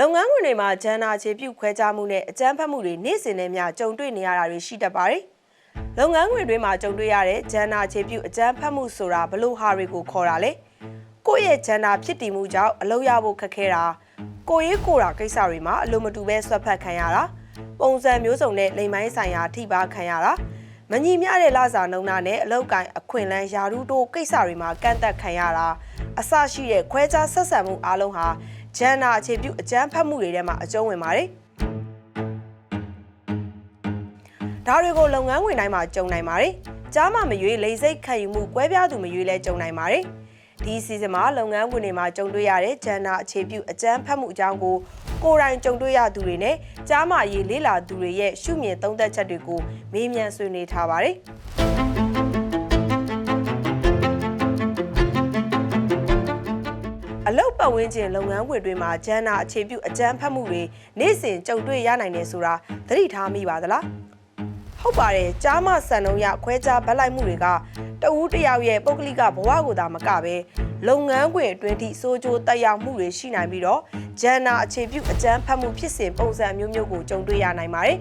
လုပ်ငန်းခွင်တွေမှာဂျန်နာခြေပြုတ်ခွဲခြားမှုနဲ့အကြမ်းဖက်မှုတွေနေ့စဉ်နဲ့မျှကြုံတွေ့နေရတာတွေရှိတတ်ပါတယ်။လုပ်ငန်းခွင်တွေမှာကြုံတွေ့ရတဲ့ဂျန်နာခြေပြုတ်အကြမ်းဖက်မှုဆိုတာဘလို့ဟာတွေကိုခေါ်တာလဲ။ကိုယ့်ရဲ့ဂျန်နာဖြစ်တည်မှုကြောင့်အလုပ်ရဖို့ခက်ခဲတာကိုယ်ရေးကိုယ်တာကိစ္စတွေမှာအလိုမတူပဲဆွတ်ဖက်ခံရတာပုံစံမျိုးစုံနဲ့လိမ်မိုင်းဆိုင်ရာထိပါခံရတာမညီမျှတဲ့လစာနှုန်းသားနဲ့အလောက်ကိုင်းအခွင့်အလန်းယာရုတိုးကိစ္စတွေမှာကန့်သက်ခံရတာအစရှိတဲ့ခွဲခြားဆက်ဆံမှုအလုံးဟာ ဂျန်နာအခြေပြုအကြမ်းဖက်မှုတွေထဲမှာအကျုံးဝင်ပါတယ်ဒါတွေကိုလုပ်ငန်းဝင်တိုင်းမှာကြုံနိုင်ပါတယ်ကြားမှမရွေးလိမ့်စိတ်ခံယူမှုကွဲပြားသူမရွေးလဲကြုံနိုင်ပါတယ်ဒီစီဇန်မှာလုပ်ငန်းခွင်တွေမှာကြုံတွေ့ရတဲ့ဂျန်နာအခြေပြုအကြမ်းဖက်မှုအကြောင်းကိုကိုယ်တိုင်ကြုံတွေ့ရသူတွေနဲ့ကြားမှရေးလေးလာသူတွေရဲ့ရှုမြင်သုံးသပ်ချက်တွေကိုမေးမြန်းဆွေးနွေးထားပါတယ် ပတ်ဝန်းကျင်လုပ်ငန်းခွင်တွေမှာဂျန်နာအခြေပြုအကြမ်းဖက်မှုတွေနေ့စဉ်ကြုံတွေ့ရနိုင်တယ်ဆိုတာသတိထားမိပါသလားဟုတ်ပါတယ်ကြားမဆန်လုံးရခွဲခြားဗတ်လိုက်မှုတွေကတဦးတစ်ယောက်ရဲ့ပုဂ္ဂလိကဘဝကိုသာမကပဲလုပ်ငန်းခွင်အတွင်းထိစိုးကြိုးတက်ရောက်မှုတွေရှိနိုင်ပြီးတော့ဂျန်နာအခြေပြုအကြမ်းဖက်မှုဖြစ်စဉ်ပုံစံမျိုးမျိုးကိုကြုံတွေ့ရနိုင်ပါတယ်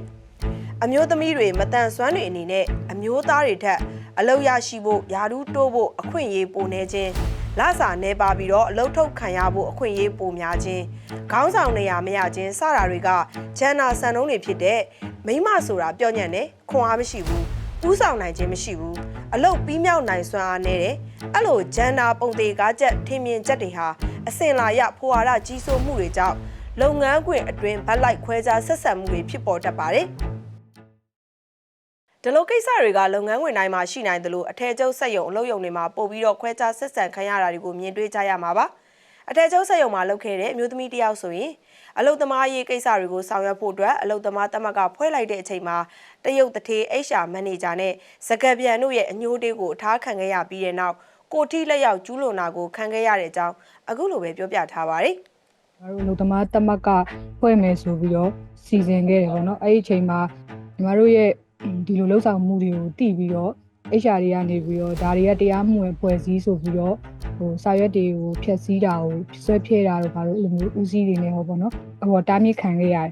အမျိုးသမီးတွေမတန်ဆွမ်းတွေအနေနဲ့အမျိုးသားတွေထက်အလောက်ရရှိဖို့ယာဒူးတိုးဖို့အခွင့်အရေးပိုနေခြင်း လစာနေပါပြီးတော့အလုတ်ထုတ်ခံရဖို့အခွင့်အရေးပိုများခြင်းခေါင်းဆောင်နေရမရခြင်းစတာတွေကဂျန်နာဆန်နှုံးတွေဖြစ်တဲ့မိမဆိုတာပြောညံ့တယ်ခွန်အားမရှိဘူးဥဆောင်နိုင်ခြင်းမရှိဘူးအလုတ်ပြီးမြောက်နိုင်စွမ်းအားနေတယ်အဲ့လိုဂျန်နာပုံသေးကားချက်ထင်မြင်ချက်တွေဟာအစင်လာရဖွာရကြီးစိုးမှုတွေကြောင့်လုပ်ငန်းခွင်အတွင်းဗတ်လိုက်ခွဲခြားဆက်ဆံမှုတွေဖြစ်ပေါ်တတ်ပါတယ် ဒီလိုကိစ္စတွေကလုပ်ငန်းဝင်တိုင်းမှာရှိနိုင်တယ်လို့အထည်ချုပ်စက်ရုံအလုပ်ရုံတွေမှာပို့ပြီးတော့ခွဲခြားဆက်ဆံခံရတာတွေကိုမြင်တွေ့ကြရမှာပါအထည်ချုပ်စက်ရုံမှာလုပ်ခဲ့တဲ့အမျိုးသမီးတစ်ယောက်ဆိုရင်အလုပ်သမားရေးကိစ္စတွေကိုဆောင်ရွက်ဖို့အတွက်အလုပ်သမားတမကဖွဲ့လိုက်တဲ့အချိန်မှာတရုတ်တထေး HR မန်နေဂျာနဲ့စကက်ပြန်တို့ရဲ့အညိုးတေးကိုအထားခံခဲ့ရပြီးတဲ့နောက်ကိုထိလက်ရောက်ကျူးလွန်တာကိုခံခဲ့ရတဲ့အကြောင်းအခုလိုပဲပြောပြထားပါတယ်ကျမတို့လူသမားတမကဖွဲ့မယ်ဆိုပြီးတော့စီစဉ်ခဲ့တယ်ပေါ့နော်အဲ့ဒီအချိန်မှာကျမတို့ရဲ့ ဒီလိုလှုပ်ဆောင်မှုတွေကိုတည်ပြီးတော့ HR တွေကနေပြီးတော့ဒါတွေကတရားမှုဝင်ဖွဲ့စည်းဆိုပြီးတော့ဟိုစာရွက်တွေကိုဖျက်ဆီးတာကိုဆွဲဖြဲတာတို့ဘာလို့အဲ့လိုမျိုးဦးစီးတွေနဲ့ဟောပေါ့နော်ဟိုတားမြစ်ခံခဲ့ရတယ်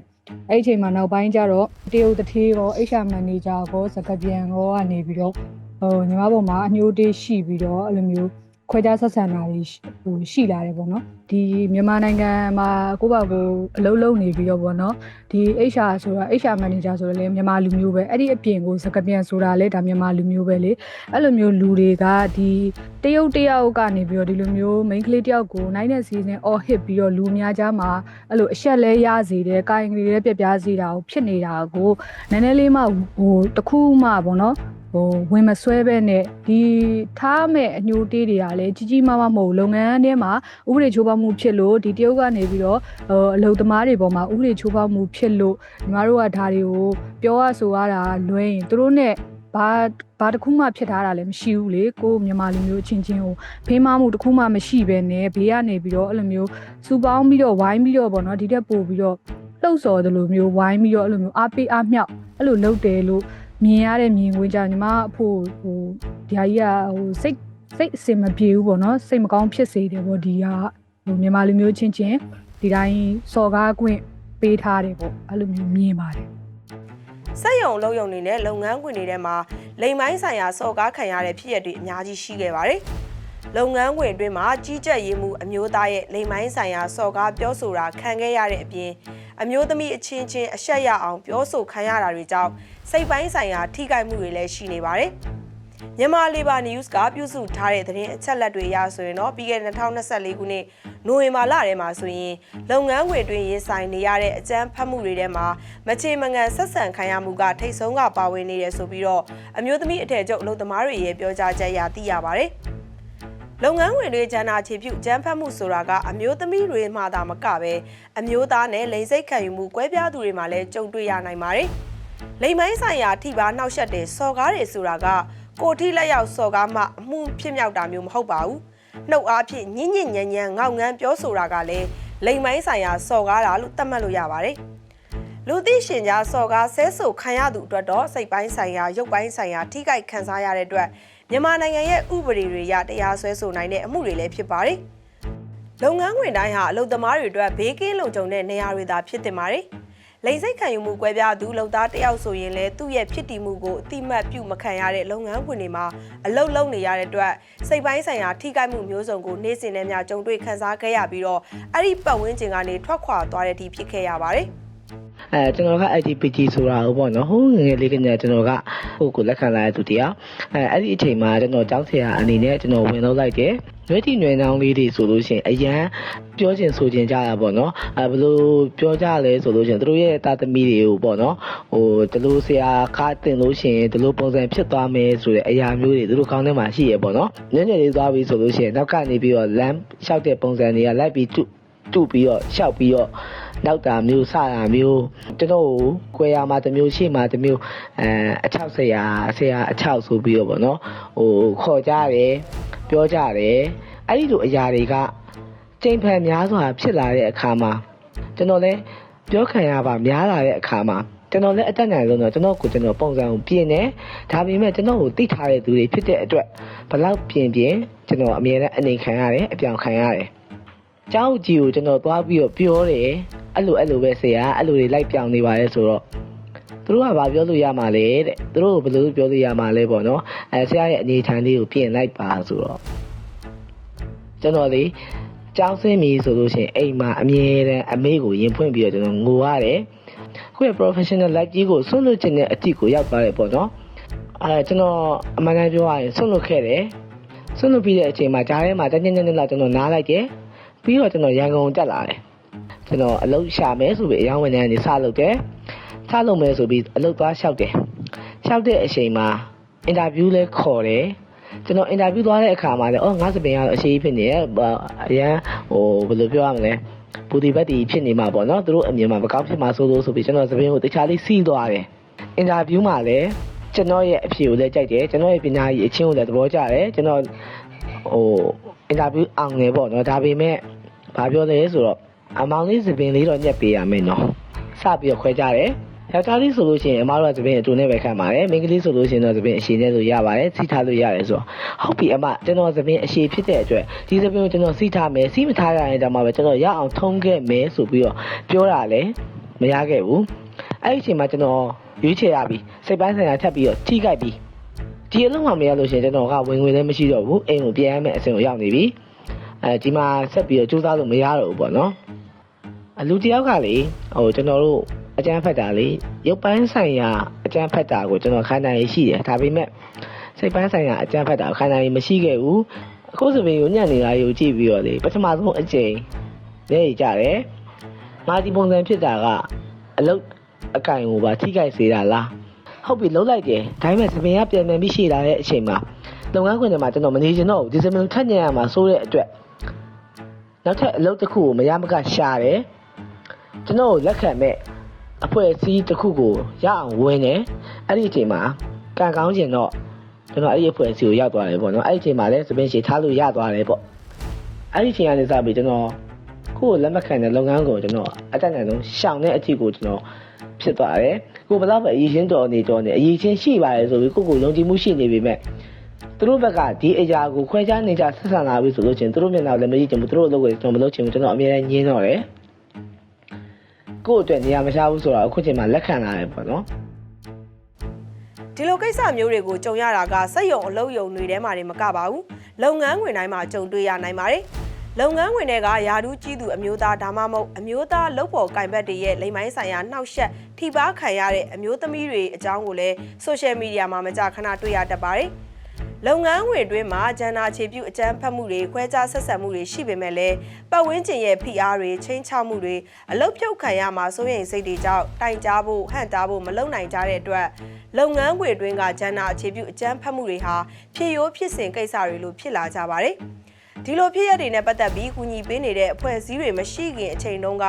အဲ့ဒီအချိန်မှာနောက်ပိုင်းကျတော့တရုတ်တထေးရော HR manager ကောစကပြန်ကောကနေပြီးတော့ဟိုညီမပေါ်မှာအညိုတေးရှိပြီးတော့အဲ့လိုမျိုး ခွဲခြားဆက်ဆံတာတွေဟိုရှိလာတယ်ပေါ့နော်ဒီမြန်မာနိုင်ငံမှာကိုယ့်ဘာကိုအလုံးလုံးနေပြီးတော့ပေါ့နော်ဒီ HR ဆိုတာ HR manager ဆိုတော့လေမြန်မာလူမျိုးပဲအဲ့ဒီအပြင်ကိုစကပြန်ဆိုတာလေဒါမြန်မာလူမျိုးပဲလေအဲ့လိုမျိုးလူတွေကဒီတရုတ်တယောက်ကနေပြီးတော့ဒီလိုမျိုး main ကလေးတယောက်ကိုနိုင်တဲ့စီစဉ် all hit ပြီးတော့လူများကြားမှာအဲ့လိုအဆက်လဲရစေတယ်ကိုင်ကလေးလည်းပြပြစေတာကိုဖြစ်နေတာကိုနည်းနည်းလေးမှဟိုတခုမှပေါ့နော် ဟိုဝင်မဆွဲပဲနဲ့ဒီထားမဲ့အညိုတေးတွေကလည်းကြီးကြီးမားမားမဟုတ်လုပ်ငန်းထဲမှာဥပဒေချိုးဖောက်မှုဖြစ်လို့ဒီတရုတ်ကနေပြီးတော့ဟိုအလုပ်သမားတွေပေါ်မှာဥပဒေချိုးဖောက်မှုဖြစ်လို့ညီမတို့ကဒါတွေကိုပြောရဆိုရတာလွဲရင်သူတို့ ਨੇ ဘာဘာတစ်ခုမှဖြစ်ထားတာလည်းမရှိဘူးလေကိုမြန်မာလူမျိုးချင်းချင်းကိုဖေးမမှုတစ်ခုမှမရှိပဲနဲ့ဘေးကနေပြီးတော့အဲ့လိုမျိုးစူပေါင်းပြီးတော့ဝိုင်းပြီးတော့ဗောနော်ဒီတက်ပို့ပြီးတော့လှုပ်ဆော်တယ်လို့မျိုးဝိုင်းပြီးတော့အဲ့လိုမျိုးအားပေးအားမြောက်အဲ့လိုလုပ်တယ်လို့ မြင်ရတဲ့မြင်ကွင်းကြောင့်ညီမအဖို့ဟိုဒီဟာကြီးကဟိုစိတ်စိတ်အစင်မပြေဘူးပေါ့နော်စိတ်မကောင်းဖြစ်စေတယ်ပေါ့ဒီကဟိုမြန်မာလူမျိုးချင်းချင်းဒီတိုင်းစော်ကားခွင့်ပေးထားတယ်ပေါ့အဲ့လိုမျိုးမြင်ပါတယ်စက်ရုံအလုပ်ရုံတွေနဲ့လုပ်ငန်းခွင်တွေထဲမှာလိမ်မိုင်းဆိုင်ရာစော်ကားခံရတဲ့ဖြစ်ရပ်တွေအများကြီးရှိခဲ့ပါတယ်။လုပ်ငန်းခွင်အတွင်းမှာကြီးကြပ်ရေးမှုအမျိုးသားရဲ့လိမ်မိုင်းဆိုင်ရာစော်ကားပြောဆိုတာခံခဲ့ရတဲ့အပြင်အမျိုးသမီးအချင်းချင်းအဆက်ရအောင်ပြောဆိုခံရတာတွေကြောင့် စိတ်ပိုင်းဆိုင်ရာထိခိုက်မှုတွေလည်းရှိနေပါတယ်။မြန်မာ Labor News ကပြုစုထားတဲ့သတင်းအချက်အလက်တွေအရဆိုရင်တော့ပြီးခဲ့တဲ့2024ခုနှစ်နိုဝင်ဘာလထဲမှာဆိုရင်လုပ်ငန်းခွင်တွင်ရင်ဆိုင်နေရတဲ့အကြမ်းဖက်မှုတွေထဲမှာမချေမငံဆက်ဆံခံရမှုကထိတ်ဆုံးကပါဝင်နေတယ်ဆိုပြီးတော့အမျိုးသမီးအထည်ချုပ်အလုပ်သမားတွေရဲ့ပြောကြားချက်အရသိရပါတယ်။လုပ်ငန်းဝင်တွေဂျန်နာချေပြုကြမ်းဖက်မှုဆိုတာကအမျိုးသမီးတွေမှသာမကပဲအမျိုးသားနဲ့လိင်စိတ်ခံယူမှုကွဲပြားသူတွေမှလည်းကြုံတွေ့ရနိုင်ပါတယ်။ လိမ်မိုင်းဆိုင်ရာထိပါနှောက်ယှက်တဲ့စော်ကားတွေဆိုတာကကိုထိလက်ရောက်စော်ကားမှအမှုဖြစ်မြောက်တာမျိုးမဟုတ်ပါဘူး။နှုတ်အားဖြင့်ညင်ညင်ညံညံငေါငန်းပြောဆိုတာကလည်းလိမ်မိုင်းဆိုင်ရာစော်ကားတာလို့သတ်မှတ်လို့ရပါတယ်။လူသိရှင်ကြားစော်ကားဆဲဆိုခံရသူအတွက်တော့စိတ်ပိုင်းဆိုင်ရာရုပ်ပိုင်းဆိုင်ရာထိခိုက်ခံစားရတဲ့အတွက်မြန်မာနိုင်ငံရဲ့ဥပဒေတွေရတရားစွဲဆိုနိုင်တဲ့အမှုတွေလည်းဖြစ်ပါတယ်။လုပ်ငန်းခွင်တိုင်းဟာအလုပ်သမားတွေအတွက်ဘေးကင်းလုံခြုံတဲ့နေရာတွေသာဖြစ်တင်ပါတယ်။ လိင်စိတ်ခံယူမှုကွဲပြားသူလုပ်သားတစ်ယောက်ဆိုရင်လည်းသူ့ရဲ့ဖြစ်တည်မှုကိုအတိမတ်ပြုမခံရတဲ့လုပ်ငန်းခွင်တွေမှာအလုပ်လုပ်နေရတဲ့အတွက်စိတ်ပိုင်းဆိုင်ရာထိခိုက်မှုမျိုးစုံကိုနေ့စဉ်နဲ့မျှကြုံတွေ့ခံစားခဲ့ရပြီးတော့အဲ့ဒီပတ်ဝန်းကျင်ကနေထွက်ခွာသွားတဲ့အထိဖြစ်ခဲ့ရပါတယ်။ အဲကျွန်တော်က IDPG ဆိုတာဟုတ်ပေါ့နော်ဟိုးငယ်ငယ်လေးကညကျွန်တော်ကဟိုကိုလက်ခံလာတဲ့သူတရားအဲအဲ့ဒီအချိန်မှာကျွန်တော်ကျောင်းဆရာအနေနဲ့ကျွန်တော်ဝင်လို့လိုက်တယ်နွေးတီနွေနောင်းလေးတွေဆိုလို့ရှိရင်အရန်ပြောချင်ဆိုချင်ကြတာပေါ့နော်အဲဘယ်လိုပြောကြလဲဆိုလို့ရှိရင်တို့ရဲ့တာသမီတွေကိုပေါ့နော်ဟိုဒီလိုဆရာခါတင်လို့ရှိရင်ဒီလိုပုံစံဖြစ်သွားမယ်ဆိုတဲ့အရာမျိုးတွေတို့ခေါင်းထဲမှာရှိရပေါ့နော်ညညလေးသွားပြီဆိုလို့ရှိရင်နောက်ကနေပြီးတော့လမ်းလျှောက်တဲ့ပုံစံတွေကလိုက်ပြီးတူတူပြီးတော့ရှောက်ပြီးတော့ နောက်တာမျိုးစတာမျိုးကျွန်တော်ကိုကွဲရမှာတစ်မျိုးရှိမှတစ်မျိုးအဲအချောက်ဆရာဆရာအချောက်ဆိုပြီးတော့ဗောနော်ဟိုခေါ်ကြတယ်ပြောကြတယ်အဲ့ဒီလိုအရာတွေကချိန်ဖန်များစွာဖြစ်လာတဲ့အခါမှာကျွန်တော်လည်းပြောခံရပါများလာတဲ့အခါမှာကျွန်တော်လည်းအတက်နိုင်ဆုံးတော့ကျွန်တော်ကိုကျွန်တော်ပုံစံကိုပြင်နေဒါပေမဲ့ကျွန်တော်ကိုသိထားတဲ့သူတွေဖြစ်တဲ့အတွက်ဘလောက်ပြင်ပြင်ကျွန်တော်အမြဲတမ်းအနေခံရတယ်အပြောင်ခံရတယ် ကျောင်းကြီးကိုကျွန်တော်သွားပြီးတော့ပြောတယ်အဲ့လိုအဲ့လိုပဲဆရာအဲ့လိုတွေလိုက်ပြောင်းနေပါလေဆိုတော့သူတို့ကဘာပြောလို့ရမှာလဲတဲ့သူတို့ကဘယ်လိုပြောလို့ရမှာလဲပေါ့နော်အဲဆရာရဲ့အနေထိုင်လေးကိုပြင်လိုက်ပါဆိုတော့ကျွန်တော်လေကျောင်းဆင်းပြီဆိုလို့ရှိရင်အိမ်မှာအမြဲတမ်းအမေကိုရင်ဖွင့်ပြီးတော့ကျွန်တော်ငိုရတယ်ခုရဲ့ professional life ကြီးကိုဆွတ်လွတ်ခြင်းနဲ့အတိကိုရောက်သွားတယ်ပေါ့နော်အဲကျွန်တော်အမှန်တမ်းပြောရရင်ဆွတ်လွတ်ခဲ့တယ်ဆွတ်လွတ်ပြီးတဲ့အချိန်မှာဂျားထဲမှာတညညညလာကျွန်တော်နားလိုက်တယ် ပြီးတော့ကျွန်တော်ရန်ကုန်တက်လာတယ်ကျွန်တော်အလုပ်ရှာမယ်ဆိုပြီးအယောင်းဝန်ထမ်းကနေစလုပ်တယ်စလုပ်မယ်ဆိုပြီးအလုပ်သွားလျှောက်တယ်လျှောက်တဲ့အချိန်မှာအင်တာဗျူးလဲခေါ်တယ်ကျွန်တော်အင်တာဗျူးသွားတဲ့အခါမှာလည်းအော်ငါစပင်ကတော့အရှိကြီးဖြစ်နေရဲ့အရန်ဟိုဘယ်လိုပြောရမလဲပူတီဘက်တီဖြစ်နေမှာပေါ့နော်သူတို့အမြင်မှာမကောင်းဖြစ်မှာဆိုလို့ဆိုပြီးကျွန်တော်စပင်ကိုတခြားလေးစီးသွားတယ်အင်တာဗျူးမှာလည်းကျွန်တော်ရဲ့အဖြေကိုလည်းကြိုက်တယ်ကျွန်တော်ရဲ့ပညာရေးအချင်းကိုလည်းသဘောကျတယ်ကျွန်တော်ဟိုအင်တာဗျူးအောင်တယ်ပေါ့နော်ဒါပေမဲ့ ဘာပြောလဲဆိုတော့အမောင်လေးသပင်လေးတော့ညက်ပေးရမယ်နော်စပြီးတော့ခွဲကြတယ်ယောက်ျားလေးဆိုလို့ရှိရင်အမတို့ကသပင်အတူနဲ့ပဲခံပါတယ်မိန်းကလေးဆိုလို့ရှိရင်တော့သပင်အရှိနဲ့လို့ရပါတယ်စီးထားလို့ရတယ်ဆိုတော့ဟုတ်ပြီအမကျွန်တော်သပင်အရှိဖြစ်တဲ့အတွက်ဒီသပင်ကိုကျွန်တော်စီးထားမယ်စီးမထားရရင်တော့မှပဲကျွန်တော်ရအောင်ထုံးခဲ့မယ်ဆိုပြီးတော့ပြောတာလေမရခဲ့ဘူးအဲ့ဒီအချိန်မှာကျွန်တော်ရွေးချယ်ရပြီစိတ်ပိုင်းဆိုင်ရာထပ်ပြီးတော့ထိခိုက်ပြီဒီအလုံးမှမရလို့ရှိရင်ကျွန်တော်ကဝင်ငွေလည်းမရှိတော့ဘူးအိမ်ကိုပြန်ရမယ်အဆင်ကိုရောက်နေပြီ အဲဒီမှာဆက်ပြီးတော့ကြိုးစားလို့မရတော့ဘူးပေါ့နော်အလူတယောက်ကလေဟိုကျွန်တော်တို့အကျန်းဖက်တာလေရုပ်ပိုင်းဆိုင်ရာအကျန်းဖက်တာကိုကျွန်တော်ခံနိုင်ရရှိတယ်ဒါပေမဲ့စိတ်ပိုင်းဆိုင်ရာအကျန်းဖက်တာကိုခံနိုင်ရမရှိခဲ့ဘူးအခုဆိုရင်ကိုညံ့နေတာကိုကြည့်ပြီးတော့လေပထမဆုံးအချိန်လဲရကြတယ်ငါဒီပုံစံဖြစ်တာကအလုတ်အကင်ကိုပါထိခိုက်စေတာလားဟုတ်ပြီလုံးလိုက်တယ်ဒါပေမဲ့သပင်ကပြန်ပြန်ပြီးရှိလာတဲ့အချိန်မှာလုပ်ငန်းခွင်ထဲမှာကျွန်တော်မနေချင်တော့ဘူးဒီစပင်ထက်ညံ့ရမှာစိုးတဲ့အတွက် နောက်ထပ်အလုပ်တစ်ခုကိုမရမကရှာတယ်ကျွန်တော်ကိုလက်ခံမဲ့အဖွဲ့အစည်းတစ်ခုကိုရအောင်ဝင်တယ်အဲ့ဒီအချိန်မှာကံကောင်းကျင်တော့ကျွန်တော်အဲ့ဒီအဖွဲ့အစည်းကိုရောက်သွားတယ်ပေါ့နော်အဲ့ဒီအချိန်မှာလည်းစပင်ရှည်ထားလို့ရသွားတယ်ပေါ့အဲ့ဒီအချိန်ကနေစပြီးကျွန်တော်ကိုယ့်ကိုလက်မခံတဲ့လုပ်ငန်းကိုကျွန်တော်အတက်နိုင်ဆုံးရှောင်တဲ့အထိကိုကျွန်တော်ဖြစ်သွားတယ်ကိုယ်ဘယ်တော့ပဲအရေးချင်းတော်နေတော်နေအရေးချင်းရှိပါတယ်ဆိုပြီးကိုယ့်ကိုယုံကြည်မှုရှိနေပေမဲ့သူ တို့ဘက်ကဒီအရာကိုခွဲခြားနေကြဆက်ဆံလာပြီဆိုလို့ချင်းသူတို့မျက်နှာလည်းမကြည့်ချင်ဘူးသူတို့အလုပ်ကိုကျွန်တော်မလုပ်ချင်ဘူးကျွန်တော်အမြဲတမ်းညင်းတော့တယ်ကိုယ့်အတွက်နေရာမရှားဘူးဆိုတော့အခုချိန်မှာလက်ခံလာတယ်ပေါ့နော်ဒီလိုကိစ္စမျိုးတွေကိုကြုံရတာကစက်ရုံအလုပ်ရုံတွေထဲမှာနေမကပါဘူးလုပ်ငန်းခွင်တိုင်းမှာကြုံတွေ့ရနိုင်ပါတယ်လုပ်ငန်းခွင်တွေကယာဒူးကြီးသူအမျိုးသားဒါမှမဟုတ်အမျိုးသားလုပ်ဖော်ကင်ဘတ်တွေရဲ့လိမ်မိုင်းဆိုင်ရာနှောက်ယှက်ထိပါခံရတဲ့အမျိုးသမီးတွေအကြောင်းကိုလည်းဆိုရှယ်မီဒီယာမှာမကြာခဏတွေ့ရတတ်ပါတယ် လုပ်ငန်းဝင်တွင်းမှာဂျန်နာခြေပြုတ်အကြမ်းဖက်မှုတွေခွဲခြားဆက်ဆံမှုတွေရှိပေမဲ့လည်းပတ်ဝန်းကျင်ရဲ့ဖိအားတွေချင်းချောက်မှုတွေအလုတ်ဖြုတ်ခံရမှာစိုးရိမ်စိတ်တွေကြောင့်တိုင်ကြားဖို့ဟန့်တားဖို့မလုပ်နိုင်ကြတဲ့အတွက်လုပ်ငန်းခွင်တွင်းကဂျန်နာအခြေပြုတ်အကြမ်းဖက်မှုတွေဟာဖြစ်ရိုးဖြစ်စဉ်ကိစ္စတွေလို့ဖြစ်လာကြပါတယ်ဒီလိုဖြစ်ရတဲ့နဲ့ပတ်သက်ပြီးကူညီပေးနေတဲ့အဖွဲ့အစည်းတွေမရှိခင်အချိန်တုန်းက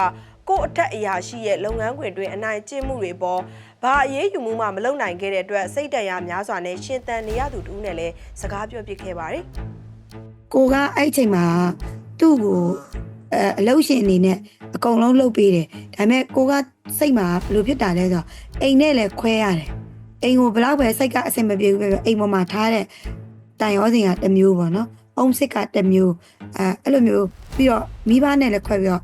ကိုယ့်အထက်အရာရှိရဲ့လုပ်ငန်းခွင်တွင်အနိုင်ကျင့်မှုတွေပေါ် ဘာအရေးယူမှုမှမလုပ်နိုင်ခဲ့တဲ့အတွက်စိတ်တန်ရာများစွာနဲ့ရှင်သန်နေရသူတူနဲ့လည်းစကားပြောပြခဲ့ပါတယ်ကိုကအဲ့ချိန်မှာသူ့ကိုအဲအလုတ်ရှင်အနေနဲ့အကုန်လုံးလှုပ်ပေးတယ်ဒါပေမဲ့ကိုကစိတ်မှာဘယ်လိုဖြစ်တာလဲဆိုတော့အိမ်နဲ့လည်းခွဲရတယ်အိမ်ကိုဘလောက်ပဲစိတ်ကအဆင်မပြေဘူးပဲအိမ်ပေါ်မှာထားတဲ့တန်ရောစင်ကတစ်မျိုးပေါ့နော်အုံးစစ်ကတစ်မျိုးအဲအဲ့လိုမျိုးပြီးတော့မိဘနဲ့လည်းခွဲပြီးတော့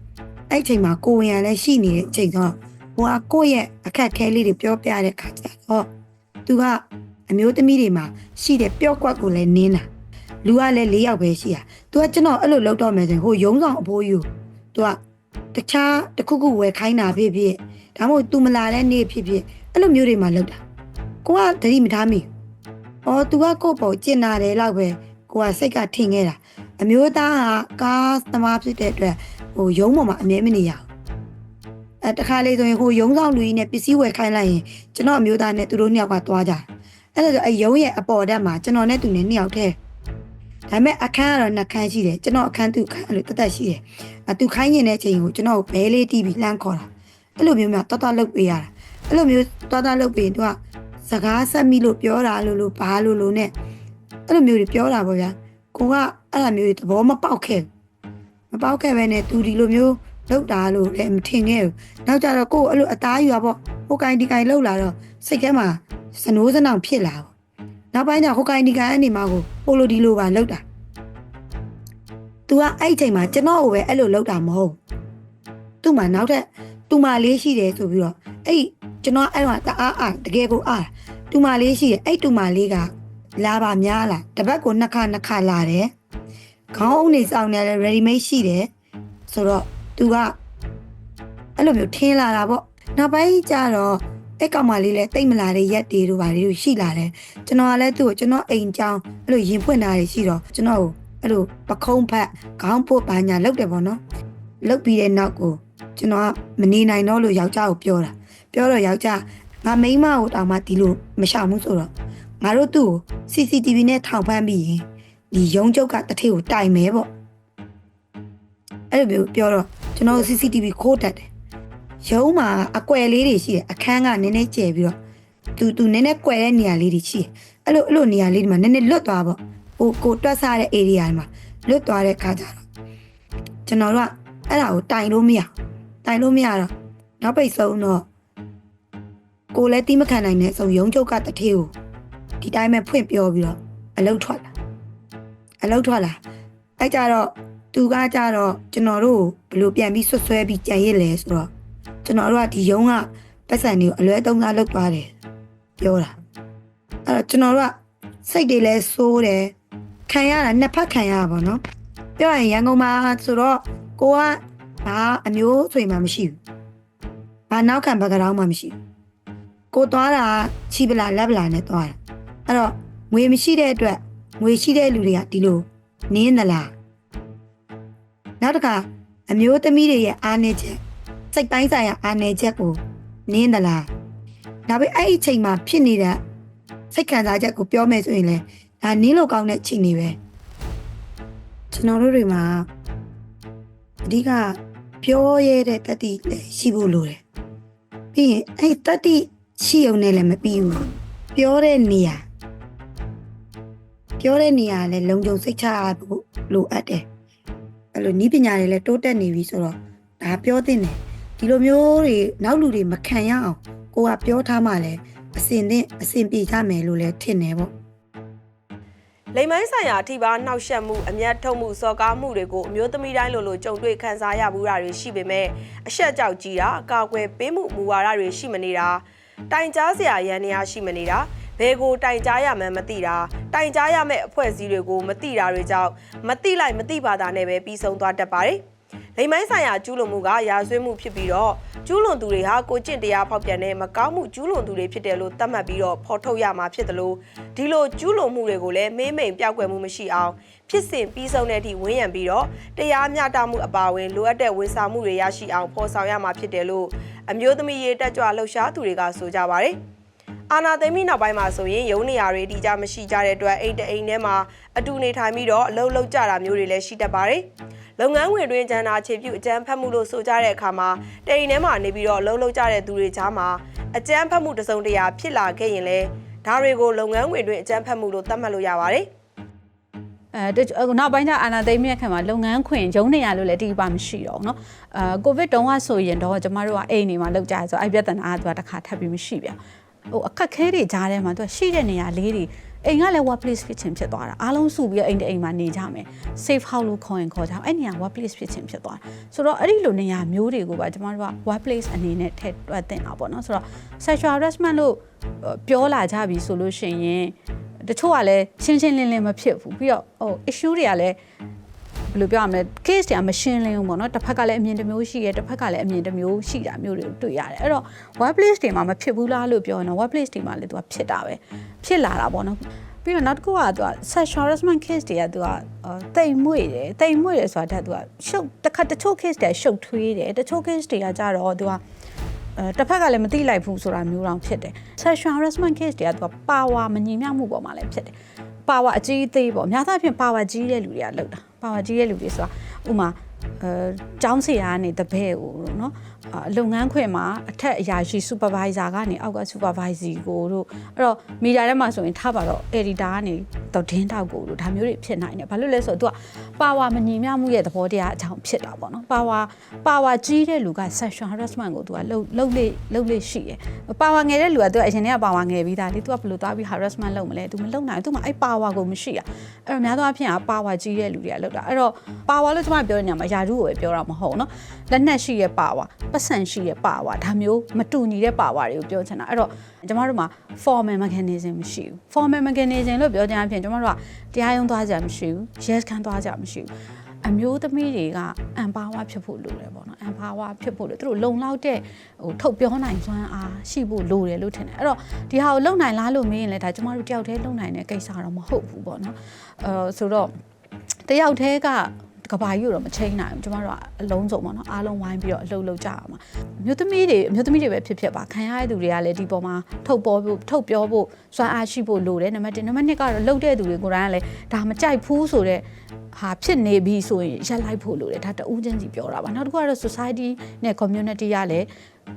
အဲ့အချိန်မှာကိုဝင်ရလည်းရှိနေတဲ့အချိန်တော့ ဟိုကကိုယ့်ရဲ့အခက်အခဲလေးတွေပြောပြတဲ့ခါကျတော့သူကအမျိုးသမီးတွေမှာရှိတဲ့ပျော့ကွက်ကိုလည်းနင်းတာလူကလည်း၄ယောက်ပဲရှိတာသူကကျွန်တော်အဲ့လိုလုပ်တော့မယ်ဆိုရင်ဟိုရုံးဆောင်အဖိုးယူသူကတခြားတစ်ခုခုဝယ်ခိုင်းတာဖြစ်ဖြစ်ဒါမှမဟုတ်သူမလာတဲ့နေ့ဖြစ်ဖြစ်အဲ့လိုမျိုးတွေမှာလုပ်တာကိုကတတိမထားမိဘူးအော်သူကကိုယ့်ပေါ်ကျင်နာတယ်လောက်ပဲကိုကစိတ်ကထင်ခဲ့တာအမျိုးသားကကားသမားဖြစ်တဲ့အတွက်ဟိုရုံးပေါ်မှာအမြဲမနေရဘူး အဲတခါလေဆိုရင်ဟိုရုံးဆောင်လူကြီးနဲ့ပစ္စည်းဝယ်ခိုင်းလိုက်ရင်ကျွန်တော်အမျိုးသားနဲ့သူတို့နှစ်ယောက်ကသွားကြတယ်အဲ့ဒါဆိုအဲရုံးရဲ့အပေါ်တက်မှာကျွန်တော်နဲ့သူနဲ့နှစ်ယောက်တည်းဒါပေမဲ့အခန်းကတော့နှစ်ခန်းရှိတယ်ကျွန်တော်အခန်းသူအခန်းအဲ့လိုတသက်ရှိတယ်အသူခိုင်းရင်တဲ့အချိန်ကိုကျွန်တော်ကိုဘဲလေးတီးပြီးလှမ်းခေါ်တာအဲ့လိုမျိုးမျိုးတော်တော်လုတ်ပေးရတာအဲ့လိုမျိုးတော်တော်လုတ်ပေးရင်သူကစကားဆက်မိလို့ပြောတာလို့လို့ဘာလို့လို့ ਨੇ အဲ့လိုမျိုးတွေပြောတာပေါ့ဗျာကိုကအဲ့လိုမျိုးတွေသဘောမပေါက်ခဲ့ဘူးမပေါက်ခဲ့ပဲနဲ့သူဒီလိုမျိုး လောက်တာလို့လည်းမထင်ခဲ့ဘူးနောက်ကြတော့ကိုယ်အဲ့လိုအသားယူတာပေါ့ဟိုကိုင်ဒီကိုင်လောက်လာတော့စိတ်ထဲမှာစနိုးစနောင်ဖြစ်လာပေါ့နောက်ပိုင်းကျဟိုကိုင်ဒီကိုင်အနေမှာကိုပိုလိုဒီလိုပါလောက်တာ तू ကအဲ့ဒီအချိန်မှာကျွန်တော်ကိုပဲအဲ့လိုလောက်တာမဟုတ်ဘူးသူ့မှာနောက်ထပ်သူ့မှာလေးရှိတယ်ဆိုပြီးတော့အဲ့ကျွန်တော်အဲ့တော့တအားအားတကယ်ကိုအားသူ့မှာလေးရှိတယ်အဲ့သူ့မှာလေးကလာပါများလားတပတ်ကိုနှစ်ခါနှစ်ခါလာတယ်ခေါင်းအုံးနေစောင်းနေတယ် ready made ရှိတယ်ဆိုတော့ तू ကအဲ့လိုမျိုးထင်းလာတာပေါ့နောက်ပိုင်းကျတော့အဲ့ကောင်မလေးလည်းတိတ်မလာတဲ့ရက်တွေတို့ဘာတွေတို့ရှိလာတယ်ကျွန်တော်ကလည်းသူ့ကိုကျွန်တော်အိမ်ကြောင်းအဲ့လိုရင်ဖွင့်တာတွေရှိတော့ကျွန်တော်ကိုအဲ့လိုပခုံးဖက်ခေါင်းပုတ်ပါညာလုပ်တယ်ပေါ့နော်လုပ်ပြီးတဲ့နောက်ကိုကျွန်တော်ကမနေနိုင်တော့လို့ယောက်ျားကိုပြောတာပြောတော့ယောက်ျားငါမိန်းမကိုတောင်မှဒီလိုမရှောင်ဘူးဆိုတော့ငါတို့သူ့ကို CCTV နဲ့ထောင်ဖမ်းပြီးရင်ဒီရုံးချုပ်ကတထေကိုတိုင်မယ်ပေါ့အဲ့လိုမျိုးပြောတော့ ကျွန်တော်တို့ CCTV ခိုးတတ်တယ်ရုံးမှာအကွယ်လေးတွေရှိတယ်အခန်းကနည်းနည်းကျယ်ပြီးတော့သူသူနည်းနည်းကွယ်တဲ့နေရာလေးတွေရှိတယ်အဲ့လိုအဲ့လိုနေရာလေးတွေမှာနည်းနည်းလွတ်သွားပေါ့ဟိုကိုတွက်ဆတဲ့ area တွေမှာလွတ်သွားတဲ့ခါကျတော့ကျွန်တော်တို့ကအဲ့ဒါကိုတိုင်လို့မရတိုင်လို့မရတော့နောက်ပိတ်ဆုံးတော့ကိုလည်းတီးမခံနိုင်တဲ့ဆုံးရုံးချုပ်ကတထေကိုဒီတိုင်းပဲဖွင့်ပြောပြီးတော့အလုတ်ထွက်လာအလုတ်ထွက်လာအဲ့ကြတော့ သူကကြတော့ကျွန်တော်တို့ဘယ်လိုပြန်ပြီးဆွတ်ဆွဲပြီးကြံရစ်လဲဆိုတော့ကျွန်တော်တို့ကဒီယုံကပတ်စံတွေကိုအလွဲသုံးစားလုပ်သွားတယ်ပြောတာအဲ့တော့ကျွန်တော်တို့ကစိတ်တွေလဲစိုးတယ်ခံရတာနှစ်ဖက်ခံရတာပေါ့နော်ပြောရရင်ရန်ကုန်မှာဆိုတော့ကိုကဘာအမျိုးဆိုရင်မှမရှိဘူးဘာနောက်ခံဘက်ကတောင်းမှမရှိဘူးကိုသွားတာချီပလာလက်ပလာနဲ့သွားတာအဲ့တော့ငွေမရှိတဲ့အတွက်ငွေရှိတဲ့လူတွေကဒီလိုနင်းသလား နောက်တစ်ခါအမျိုးသမီးတွေရဲ့အားနည်းချက်စိတ်ပိုင်းဆိုင်ရာအားနည်းချက်ကိုနင်းသလားဒါပေမဲ့အဲ့ဒီအချိန်မှာဖြစ်နေတဲ့စိတ်ခံစားချက်ကိုပြောမယ်ဆိုရင်လေဒါနင်းလို့ကောင်းတဲ့ချိန်တွေပဲကျွန်တော်တို့တွေမှာအဓိကပြောရတဲ့တတိလည်းရှိဖို့လိုတယ်ပြီးရင်အဲ့တတိရှိုံနဲ့လည်းမပြီးဘူးပြောတဲ့နေရာပြောတဲ့နေရာကလည်းလုံခြုံစိတ်ချရဖို့လိုအပ်တယ် အဲ့လိုနီးပညာတွေလည်းတိုးတက်နေပြီဆိုတော့ဒါပြောသင့်တယ်ဒီလိုမျိုးတွေနောက်လူတွေမခံရအောင်ကိုကပြောထားမှလည်းအစင်သင့်အစင်ပြေကြမယ်လို့လည်းထင်တယ်ပေါ့လိမ်မိုင်းဆိုင်ရာထိပါနှောက်ယှက်မှုအမျက်ထုတ်မှုစော်ကားမှုတွေကိုအမျိုးသမီးတိုင်းလိုလိုကြုံတွေ့ခံစားရမှုတာတွေရှိပေမဲ့အရှက်ကြောက်ကြီးတာအကာအကွယ်ပေးမှုမူဝါဒတွေရှိမနေတာတိုင်ကြားစရာရန်နေရရှိမနေတာ ဘယ်ကိုတိုင်ကြားရမှန်းမသိတာတိုင်ကြားရမယ့်အဖွဲ့အစည်းတွေကိုမသိတာတွေကြောင့်မသိလိုက်မသိပါတာနဲ့ပဲပြီးဆုံးသွားတတ်ပါတယ်လိမ်မိုင်းဆိုင်ရာကျူးလွန်မှုကရာဇဝတ်မှုဖြစ်ပြီးတော့ကျူးလွန်သူတွေဟာကိုကျင့်တရားဖောက်ပြန်တဲ့မကောင်းမှုကျူးလွန်သူတွေဖြစ်တယ်လို့သတ်မှတ်ပြီးတော့ဖော်ထုတ်ရမှာဖြစ်တယ်လို့ဒီလိုကျူးလွန်မှုတွေကိုလည်းမေးမိန်ပြောက်ကွယ်မှုမရှိအောင်ဖြစ်စဉ်ပြီးဆုံးတဲ့အထိဝန်းရံပြီးတော့တရားမျှတမှုအပါအဝင်လိုအပ်တဲ့ဝန်ဆောင်မှုတွေရရှိအောင်ဖော်ဆောင်ရမှာဖြစ်တယ်လို့အမျိုးသမီးရေးတက်ကြွလှုပ်ရှားသူတွေကဆိုကြပါတယ် အာနာသိမ်းပြီးနောက်ပိုင်းမှာဆိုရင်ရုံးနေရာတွေအတိအကျမရှိကြတဲ့အတွက်အိမ်တအိမ်ထဲမှာအတူနေထိုင်ပြီးတော့အလုပ်လုပ်ကြတာမျိုးတွေလည်းရှိတတ်ပါတယ်။လုပ်ငန်းဝင်တွင်ကျန်တာခြေပြုအကြမ်းဖက်မှုလို့ဆိုကြတဲ့အခါမှာတအိမ်ထဲမှာနေပြီးတော့အလုပ်လုပ်ကြတဲ့သူတွေကြားမှာအကြမ်းဖက်မှုတစ်စုံတစ်ရာဖြစ်လာခဲ့ရင်လည်းဒါတွေကိုလုပ်ငန်းဝင်တွင်အကြမ်းဖက်မှုလို့သတ်မှတ်လို့ရပါတယ်။ အဲတချို့အခုနောက်ပိုင်းကျအာနာသိမ့်မြက်ခံမှာလုပ်ငန်းခွင်ရုံးနေရလို့လည်းအတိအပမရှိတော့ဘူးเนาะအာကိုဗစ်တုန်းကဆိုရင်တော့ကျမတို့ကအိမ်နေမှာလောက်ကြရဆိုအဲ့ပြဿနာကသူကတစ်ခါထပ်ပြီးမရှိဗျ ဟိုအခက်ခဲတွေကြားထဲမှာသူကရှိတဲ့နေရာလေးတွေအိမ်ကလည်း workplace ဖြစ်ချင်းဖြစ်သွားတာအားလုံးစုပြီးတော့အိမ်တအိမ်မှာနေကြမယ် safe house လို့ခေါ်ရင်ခေါ်ကြအောင်အဲ့နေရာ workplace ဖြစ်ချင်းဖြစ်သွားတာဆိုတော့အဲ့ဒီလိုနေရာမျိုးတွေကိုပါကျမတို့က workplace အနေနဲ့ထည့်တွက်တင်တာပေါ့နော်ဆိုတော့ sexual harassment လို့ပြောလာကြပြီဆိုလို့ရှိရင်တချို့ကလည်းရှင်းရှင်းလင်းလင်းမဖြစ်ဘူးပြီးတော့ဟို issue တွေကလည်း ဘယ်လိုပြောရမလဲ case တွေကမရှင်းလင်းဘူးပေါ့နော်တစ်ဖက်ကလည်းအမြင်တစ်မျိုးရှိရဲတစ်ဖက်ကလည်းအမြင်တစ်မျိုးရှိတာမျိုးတွေကိုတွေ့ရတယ်အဲ့တော့ workplace တွေမှာမဖြစ်ဘူးလားလို့ပြောရင်တော့ workplace တွေမှာလည်းသူကဖြစ်တာပဲဖြစ်လာတာပေါ့နော်ပြီးတော့နောက်တစ်ခုကသူက sexual harassment case တွေကသူကတိမ်မွေ့တယ်တိမ်မွေ့တယ်ဆိုတာကသူကရှုပ်တစ်ခါတချို့ case တွေရှုပ်ထွေးတယ်တချို့ case တွေကကြတော့သူကအဲတစ်ဖက်ကလည်းမသိလိုက်ဘူးဆိုတာမျိုးတောင်ဖြစ်တယ် sexual harassment case တွေကသူက power မညီမျှမှုပေါ်မှာလည်းဖြစ်တယ် power အကြီးအသေးပေါ့အများသောအားဖြင့် power ကြီးတဲ့လူတွေကလောက်တာ ပါဝါကြီးတဲ့လူတွေဆိုတာဥမာအဲကျောင်းဆရာကနေတပည့်ကိုနော်လုပ်ငန်းခွင်မှာအထက်အရာရှိ supervisor ကနေအောက်က supervisor ကိုတို့အဲ့တော့မီဒီယာထဲမှာဆိုရင်ထားပါတော့ editor ကနေတော့ဒင်းတောက်ကိုတို့ဒါမျိုးတွေဖြစ်နိုင်တယ်ဘာလို့လဲဆိုတော့ तू က power မညီမျှမှုရဲ့သဘောတရားအကြောင်းဖြစ်တာပေါ့နော် power power ကြီးတဲ့လူက sexual harassment ကို तू ကလှုပ်လှုပ်လေလှုပ်လေရှိရယ် power ငယ်တဲ့လူက तू အရင်က power ငယ်ပြီးသားလေ तू ကဘယ်လိုသွားပြီး harassment လုပ်မလဲ तू မလုပ်နိုင်ဘူး तू မအဲ့ power ကိုမရှိရအဲ့တော့များသောအားဖြင့်က power ကြီးတဲ့လူတွေကလှုပ်လောက်တာအဲ့တော့ပါဝါလို့ကျမပြောတဲ့နေရာမှာယာရုကိုပဲပြောတာမဟုတ်နော်လက်နက်ရှိရဲ့ပါဝါပတ်စံရှိရဲ့ပါဝါဒါမျိုးမတူညီတဲ့ပါဝါတွေကိုပြောချင်တာအဲ့တော့ကျမတို့မှာ formal mechanism မရှိဘူး formal mechanism လို့ပြောကြတဲ့အပြင်ကျမတို့ကတရားရုံးသွားကြမရှိဘူး yes ခံသွားကြမရှိဘူးအမျိုးသမီးတွေကအမ်ပါဝါဖြစ်ဖို့လိုတယ်ပေါ့နော်အမ်ပါဝါဖြစ်ဖို့လိုသူတို့လုံလောက်တဲ့ဟိုထုတ်ပြောနိုင်စွမ်းအားရှိဖို့လိုတယ်လို့ထင်တယ်အဲ့တော့ဒီဟာကိုလုံနိုင်လားလို့မေးရင်လည်းဒါကျမတို့တယောက်တည်းလုံနိုင်တဲ့ကိစ္စတော့မဟုတ်ဘူးပေါ့နော်အဲဆိုတော့ တယောက်တည်းကကဘာကြီးတော့မချိန်နိုင်ဘူးကျမတို့ကအလုံးစုံပေါ့နော်အားလုံးဝိုင်းပြီးတော့အလုပ်လုပ်ကြရမှာမြို့သမီးတွေမြို့သမီးတွေပဲဖြစ်ဖြစ်ပါခံရတဲ့သူတွေကလည်းဒီပေါ်မှာထုတ်ပေါ်ဖို့ထုတ်ပြောဖို့စွမ်းအားရှိဖို့လိုတယ်နံပါတ်1နံပါတ်2ကတော့လုပ်တဲ့သူတွေကိုယ်တိုင်ကလည်းဒါမကြိုက်ဘူးဆိုတော့ဟာဖြစ်နေပြီဆိုရင်ရက်လိုက်ဖို့လိုတယ်ဒါတဦးချင်းစီပြောတာပါနောက်တစ်ခုကတော့ society နဲ့ community ကလည်း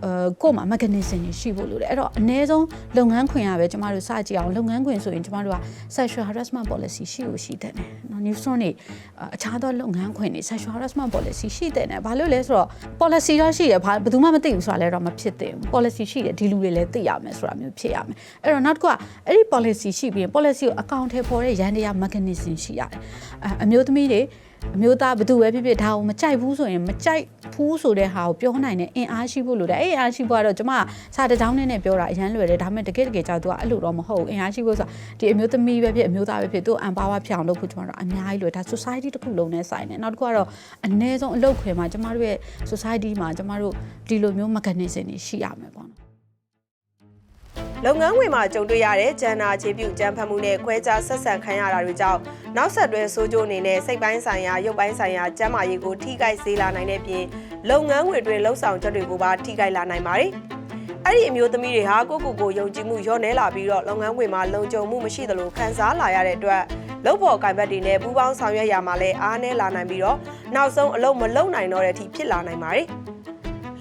အဲကို့မှာ mechanism တွေရှိဖို့လိုတယ်အဲ့တော့အ ਨੇ ဆုံးလုပ်ငန်းခွင်ရပဲကျမတို့စကြည့်အောင်လုပ်ငန်းခွင်ဆိုရင်ကျမတို့က sexual harassment policy ရှိလို့ရှိတဲ့တယ်နော် news တွေအခြားသောလုပ်ငန်းခွင်တွေ sexual harassment policy ရှိတဲ့တယ်ဘာလို့လဲဆိုတော့ policy တော့ရှိတယ်ဘာဘယ်သူမှမသိဘူးဆိုတာလည်းတော့မဖြစ်သင့်ဘူး policy ရှိတယ်ဒီလူတွေလည်းသိရမယ်ဆိုတာမျိုးဖြစ်ရမယ်အဲ့တော့နောက်တစ်ခုကအဲ့ဒီ policy ရှိပြီးရင် policy ကို account ထဲပေါ်တဲ့ရန်တရား mechanism ရှိရတယ်အမျိုးသမီးတွေ အမျိုးသားဘယ်သူပဲဖြစ်ဖြစ်ဒါကိုမကြိုက်ဘူးဆိုရင်မကြိုက်ဘူးဆိုတဲ့ဟာကိုပြောနိုင်တဲ့အင်အားရှိဖို့လိုတယ်အဲ့အင်အားရှိဖို့ကတော့ကျွန်မစာတစ်ကြောင်းနဲ့ပြောတာအရန်လွယ်တယ်ဒါပေမဲ့တကယ်တကယ်ကြောက်သူကအဲ့လိုတော့မဟုတ်ဘူးအင်အားရှိဖို့ဆိုတာဒီအမျိုးသမီးပဲဖြစ်အမျိုးသားပဲဖြစ်သူ empower ဖြစ်အောင်လုပ်ဖို့ကျွန်တော်တို့အများကြီးလွယ်ဒါ society တစ်ခုလုံးနဲ့ဆိုင်တယ်နောက်တစ်ခုကတော့အ ਨੇ ဆုံးအလုပ်ခွင်မှာကျွန်မတို့ရဲ့ society မှာကျွန်မတို့ဒီလိုမျိုး mechanism တွေရှိရမယ်ပေါ့နော် လုပ်ငန်းဝင်မှာကြုံတွေ့ရတဲ့ဂျန်နာခြေပြုတ်ကြမ်းဖက်မှုနဲ့ခွဲခြားဆက်ဆံခံရတာတွေကြောင့်နောက်ဆက်တွဲဆိုးကျိုးအနေနဲ့စိတ်ပိုင်းဆိုင်ရာရုပ်ပိုင်းဆိုင်ရာကျန်းမာရေးကိုထိခိုက်စေလာနိုင်တဲ့ပြင်လုပ်ငန်းဝင်တွင်လှုပ်ဆောင်ချက်တွေကိုပါထိခိုက်လာနိုင်ပါတယ်။အဲ့ဒီအမျိုးသမီးတွေဟာကိုယ့်ကိုယ်ကိုယုံကြည်မှုလျော့နည်းလာပြီးတော့လုပ်ငန်းဝင်မှာလုံခြုံမှုမရှိသလိုခံစားလာရတဲ့အတွက်လုပ်ဖို့ကံဘက်တွေနဲ့ပူးပေါင်းဆောင်ရွက်ရမှာလဲအားနည်းလာနိုင်ပြီးတော့နောက်ဆုံးအလုပ်မလုပ်နိုင်တော့တဲ့အထိဖြစ်လာနိုင်ပါတယ်။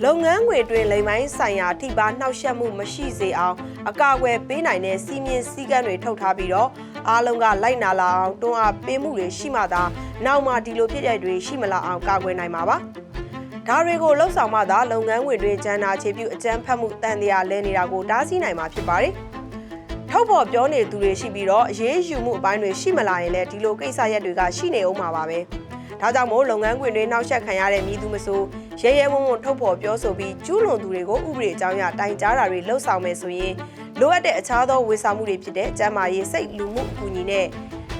လုပ်ငန်းခွင်တွင်လိမ်ပိုင်းဆိုင်ရာထိပါနှောက်ယှက်မှုမရှိစေအောင်အကာအကွယ်ပေးနိုင်တဲ့စီမင်းစည်းကမ်းတွေထုတ်ထားပြီးတော့အားလုံးကလိုက်နာလာအောင်တွန်းအားပေးမှုတွေရှိမှသာနောက်မှဒီလိုဖြစ်တဲ့တွေရှိမလာအောင်ကာကွယ်နိုင်မှာပါဒါတွေကိုလှုပ်ဆောင်မှသာလုပ်ငန်းခွင်တွင်ဂျန်နာခြေပြုအကြမ်းဖက်မှုတန်တရားလဲနေတာကိုတားဆီးနိုင်မှာဖြစ်ပါတယ်ထုတ်ဖော်ပြောနေသူတွေရှိပြီးတော့အရေးယူမှုအပိုင်းတွေရှိမလာရင်လည်းဒီလိုကိစ္စရက်တွေကရှိနေအောင်မှာပါပဲ။ ဒါကြောင့်မို့လုပ်ငန်းခွင်တွေနှောက်ယှက်ခံရတဲ့မည်သူမဆိုရဲရဲဝံ့ဝံ့ထုတ်ဖော်ပြောဆိုပြီးကျူးလွန်သူတွေကိုဥပဒေအကြောင်းအရတိုင်ကြားတာတွေလှုပ်ဆောင်မယ်ဆိုရင်လိုအပ်တဲ့အခြားသောဝေဆောင်မှုတွေဖြစ်တဲ့ကျန်းမာရေးစိတ်လူမှုအကူအညီနဲ့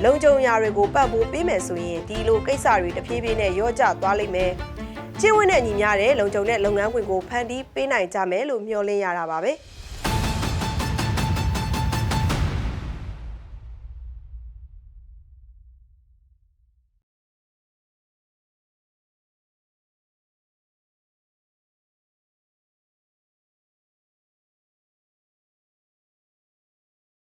လုံခြုံရာတွေကိုပံ့ပိုးပေးမယ်ဆိုရင်ဒီလိုကိစ္စတွေတဖြည်းဖြည်းနဲ့ရော့ကျသွားလိမ့်မယ်။ကျင့်ဝတ်နဲ့ညီမျှတဲ့လုံခြုံတဲ့လုပ်ငန်းခွင်ကိုဖန်တီးပေးနိုင်ကြမယ်လို့မျှော်လင့်ရတာပါပဲ။